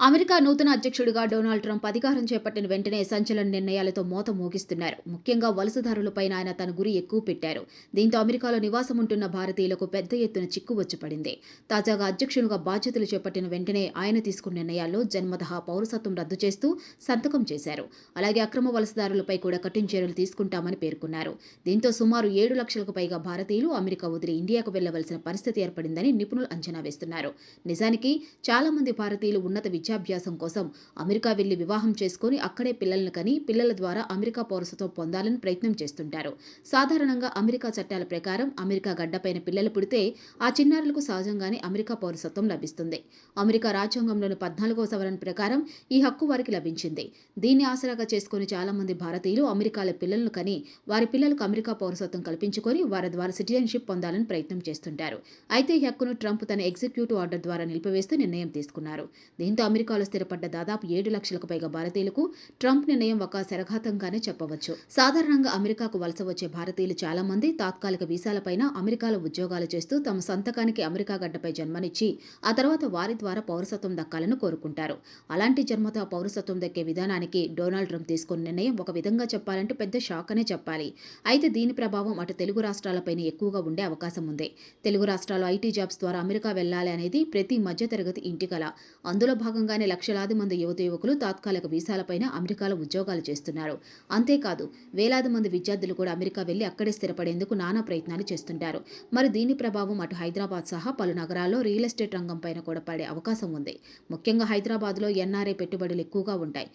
America నూతన అధ్యక్షుడిగా Donald Trump అధికారం చేపట్టిన వెంటనే సంచలన నిర్ణయాలతో మోత మోగిస్తున్నారు. ముఖ్యంగా వలసదారులపైన ఆయన తన గురి ఎక్కువ పెట్టారు. దీంతో అమెరికాలో నివాసం ఉంటున్న భారతీయులకు పెద్ద ఎత్తున చిక్కు వచ్చి పడింది తాజాగా అధ్యక్షునిగా బాధ్యతలు చేపట్టిన వెంటనే ఆయన తీసుకున్న నిర్ణయాల్లో జన్మతహా పౌరసత్వం రద్దు చేస్తూ సంతకం చేశారు. అలాగే అక్రమ వలసదారులపై కూడా కఠిన చర్యలు తీసుకుంటామని పేర్కొన్నారు. దీంతో సుమారు ఏడు లక్షలకు పైగా భారతీయులు అమెరికా వదిలి ఇండియాకు వెళ్ళవలసిన పరిస్థితి ఏర్పడిందని నిపుణులు అంచనా వేస్తున్నారు. నిజానికి చాలా మంది భారతీయులు ఉన్నత విద్య విద్యాభ్యాసం కోసం అమెరికా వెళ్ళి వివాహం చేసుకుని అక్కడే పిల్లలను కని పిల్లల ద్వారా అమెరికా పౌరసత్వం పొందాలని ప్రయత్నం చేస్తుంటారు. సాధారణంగా అమెరికా చట్టాల ప్రకారం అమెరికా గడ్డపైన పిల్లలు పుడితే ఆ చిన్నారులకు సహజంగానే అమెరికా పౌరసత్వం లభిస్తుంది. అమెరికా రాజ్యాంగంలోని పద్నాలుగవ సవరణ ప్రకారం ఈ హక్కు వారికి లభించింది. దీన్ని ఆసరాగా చేసుకుని చాలా మంది భారతీయులు అమెరికాలో పిల్లలను కని వారి పిల్లలకు అమెరికా పౌరసత్వం కల్పించుకొని వారి ద్వారా సిటిజన్షిప్ పొందాలని ప్రయత్నం చేస్తుంటారు. అయితే ఈ హక్కును ట్రంప్ తన ఎగ్జిక్యూటివ్ ఆర్డర్ ద్వారా నిలిపివేస్తూ నిర్ణయం తీసుకున్నారు. దీంతో అమెరికాలో స్థిరపడ్డ దాదాపు ఏడు లక్షలకు పైగా భారతీయులకు ట్రంప్ నిర్ణయం ఒక శరఘాతంగానే చెప్పవచ్చు. సాధారణంగా అమెరికాకు వలస వచ్చే భారతీయులు చాలా మంది తాత్కాలిక వీసాలపైన అమెరికాలో ఉద్యోగాలు చేస్తూ తమ సంతకానికి అమెరికా గడ్డపై జన్మనిచ్చి ఆ తర్వాత వారి ద్వారా పౌరసత్వం దక్కాలని కోరుకుంటారు. అలాంటి జన్మతో పౌరసత్వం దక్కే విధానానికి డొనాల్డ్ ట్రంప్ తీసుకున్న నిర్ణయం ఒక విధంగా చెప్పాలంటే పెద్ద షాక్ అనే చెప్పాలి. అయితే దీని ప్రభావం అటు తెలుగు రాష్ట్రాలపైన ఎక్కువగా ఉండే అవకాశం ఉంది. తెలుగు రాష్ట్రాల్లో ఐటీ జాబ్స్ ద్వారా అమెరికా వెళ్ళాలి అనేది ప్రతి మధ్యతరగతి ఇంటి కల. అందులో భాగంగానే లక్షలాది మంది యువత యువకులు తాత్కాలిక వీసాలపైన అమెరికాలో ఉద్యోగాలు చేస్తున్నారు. అంతేకాదు వేలాది మంది విద్యార్థులు కూడా అమెరికా వెళ్ళి అక్కడే స్థిరపడేందుకు నానా ప్రయత్నాలు చేస్తుంటారు. మరి దీని ప్రభావం అటు హైదరాబాద్ సహా పలు నగరాల్లో రియల్ ఎస్టేట్ రంగం పైన కూడా పడే అవకాశం ఉంది. ముఖ్యంగా హైదరాబాద్లో ఎన్ఆర్ఐ పెట్టుబడులు ఎక్కువగా ఉంటాయి.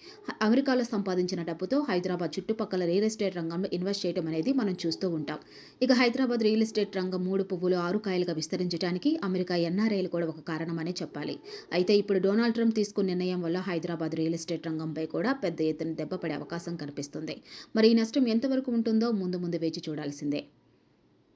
అమెరికాలో సంపాదించిన డబ్బుతో హైదరాబాద్ చుట్టుపక్కల రియల్ ఎస్టేట్ రంగంలో ఇన్వెస్ట్ చేయడం అనేది మనం చూస్తూ ఉంటాం. ఇక హైదరాబాద్ రియల్ ఎస్టేట్ రంగం మూడు పువ్వులు ఆరు కాయలుగా విస్తరించడానికి అమెరికా ఎన్ఆర్ఐలు కూడా ఒక కారణమనే చెప్పాలి. అయితే ఇప్పుడు డొనాల్డ్ ట్రంప్ తీసుకున్న నిర్ణయం వల్ల హైదరాబాద్ రియల్ ఎస్టేట్ రంగంపై కూడా పెద్ద ఎత్తున దెబ్బపడే అవకాశం కనిపిస్తుంది. మరి ఈ నష్టం ఎంతవరకు ఉంటుందో ముందు ముందు వేచి చూడాల్సిందే.